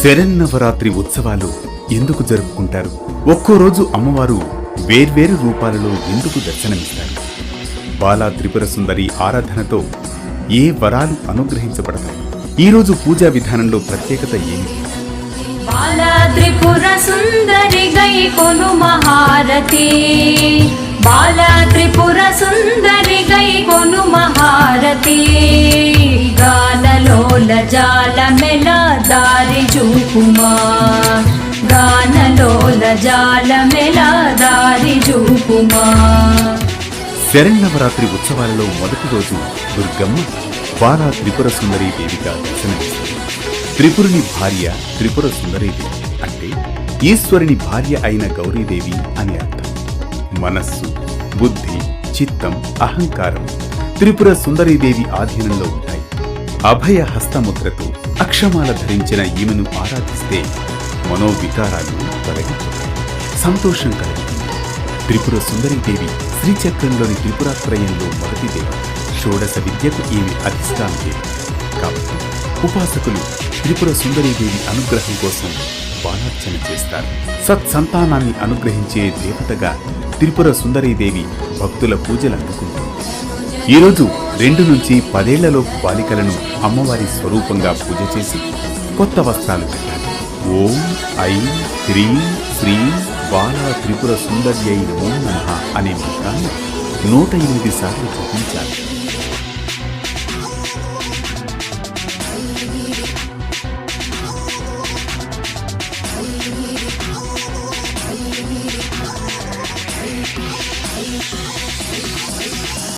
శరన్నవరాత్రి ఉత్సవాలు ఎందుకు జరుపుకుంటారు? ఒక్కో రోజు అమ్మవారు వేర్వేరు రూపాలలో ఎందుకు దర్శనమిస్తారు? బాలా త్రిపుర సుందరి ఆరాధనతో ఏ వరాలు అనుగ్రహించబడతాయి? ఈ రోజు పూజా విధానంలో ప్రత్యేకత ఏమిటి బాలా త్రిపుర సుందరి గై కొను మహారతి బాలా త్రిపుర సుందరి గై కొను మహారతి చూపుమా. గానలోల దారి ఉత్సవాలలో మొదటి రోజు దుర్గమ్మ బారా త్రిపుర సుందరీ దేవిగా దర్శనమిస్తుంది. త్రిపురుని భార్య త్రిపుర సుందరీదేవి అంటే ఈశ్వరుని భార్య అయిన గౌరీదేవి అని అర్థం. మనస్సు బుద్ధి చిత్తం అహంకారం త్రిపుర సుందరీదేవి ఆధీనంలో ఉంటాయి అభయ హస్తముద్రతో అక్షమాల ధరించిన ఈమెను ఆరాధిస్తే మనోవికారాలు తొలగిపోతాయి సంతోషం కలుగుతుంది త్రిపుర సుందరీదేవి శ్రీచక్రంలోని త్రిపురాశ్రయంలో మొదటి దేవి షోడశ విద్యకు ఈమె అధిష్టాన దేవి కాబట్టి ఉపాసకులు త్రిపుర సుందరీదేవి అనుగ్రహం కోసం బాలార్చన చేస్తారు. సత్సంతానాన్ని అనుగ్రహించే దేవతగా త్రిపుర సుందరీదేవి భక్తుల పూజలు అందుకుంటుంది. ఈరోజు రెండు నుంచి పదేళ్ళలోపు బాలికలను అమ్మవారి స్వరూపంగా పూజ చేసి కొత్త వస్త్రాలు ఓం ఐ త్రీ శ్రీ బాల త్రిపుర సుందర్యై ఓం నమ అనే మంత్రాన్ని నూట ఎనిమిది సార్లు జపించాలి.